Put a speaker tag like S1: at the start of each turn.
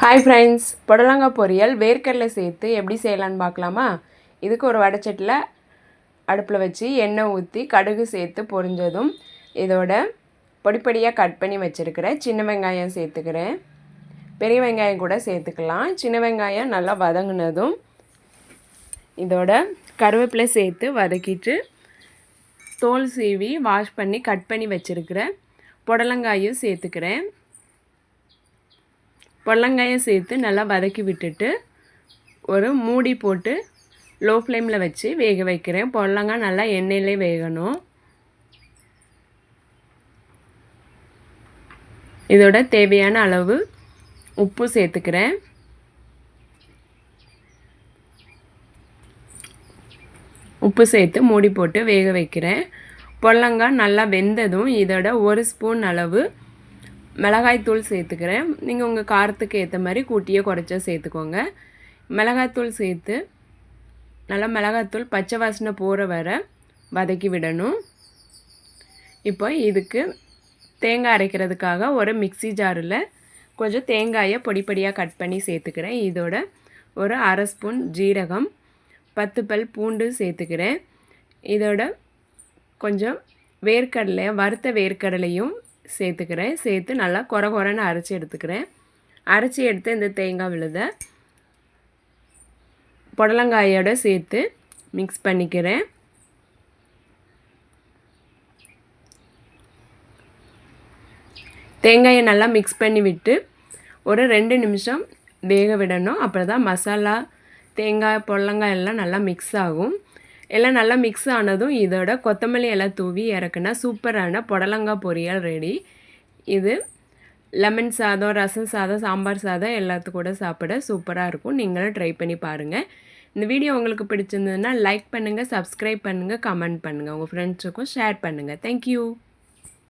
S1: Hi friends புடலங்காய் பொரியல் வேர்க்கடலை சேர்த்து எப்படி செய்யலான்னு பார்க்கலாமா? இதுக்கு ஒரு வடைச்சட்டில் அடுப்பில் வச்சு எண்ணெய் ஊற்றி கடுகு சேர்த்து பொரிஞ்சதும் இதோட பொடிப்பொடியாக கட் பண்ணி வச்சுருக்கிறேன் சின்ன வெங்காயம் சேர்த்துக்கிறேன். பெரிய வெங்காயம் கூட சேர்த்துக்கலாம். சின்ன வெங்காயம் நல்லா வதங்கினதும் இதோட கருவேப்பிலை சேர்த்து வதக்கிட்டு தோல் சீவி வாஷ் பண்ணி கட் பண்ணி வச்சுருக்கிறேன் புடலங்காயும் சேர்த்துக்கிறேன். பொல்லங்காயை சேர்த்து நல்லா வதக்கி விட்டுட்டு ஒரு மூடி போட்டு லோ ஃப்ளேமில் வச்சு வேக வைக்கிறேன். பொல்லங்காய் நல்லா எண்ணெயிலே வேகணும். இதோட தேவையான அளவு உப்பு சேர்த்துக்கிறேன். உப்பு சேர்த்து மூடி போட்டு வேக வைக்கிறேன். பொல்லங்காய் நல்லா வெந்ததும் இதோட ஒரு ஸ்பூன் அளவு மிளகாய்த்தூள் சேர்த்துக்கிறேன். நீங்கள் உங்கள் காரத்துக்கு ஏற்ற மாதிரி கூட்டியே குறைச்சா சேர்த்துக்கோங்க. மிளகாய்த்தூள் சேர்த்து நல்லா மிளகாய்த்தூள் பச்சை வாசனை போகிற வர வதக்கி விடணும். இப்போ இதுக்கு தேங்காய் அரைக்கிறதுக்காக ஒரு மிக்சி ஜாரில் கொஞ்சம் தேங்காயை பொடி பொடியாக கட் பண்ணி சேர்த்துக்கிறேன். இதோட ஒரு அரை ஸ்பூன் ஜீரகம் பத்து பல் பூண்டு சேர்த்துக்கிறேன். இதோட கொஞ்சம் வேர்க்கடலை வறுத்த வேர்க்கடலையும் சேர்த்துக்கிறேன். சேர்த்து நல்லா குறை குறைன்னு அரைச்சி எடுத்துக்கிறேன். அரைச்சி எடுத்து இந்த தேங்காய் விழுத புடலங்காயோட சேர்த்து மிக்ஸ் பண்ணிக்கிறேன். தேங்காயை நல்லா மிக்ஸ் பண்ணி விட்டு ஒரு ரெண்டு நிமிஷம் வேக விடணும். அப்புறம் தான் மசாலா தேங்காய் புடலங்காய் எல்லாம் நல்லா மிக்ஸ் ஆகும். எல்லாம் நல்லா மிக்ஸ் ஆனதும் இதோட கொத்தமல்லி எல்லாம் தூவி இறக்குனா சூப்பரான புடலங்காய் பொரியல் ரெடி இது லெமன் சாதம் ரசம் சாதம் சாம்பார் சாதம் எல்லாத்து கூட சாப்பிட சூப்பராக இருக்கும். நீங்களும் ட்ரை பண்ணி பாருங்கள் இந்த வீடியோ உங்களுக்கு பிடிச்சிருந்ததுன்னா லைக் பண்ணுங்கள் சப்ஸ்கிரைப் பண்ணுங்கள் கமெண்ட் பண்ணுங்கள் உங்கள் ஃப்ரெண்ட்ஸுக்கும் ஷேர் பண்ணுங்கள் தேங்க்யூ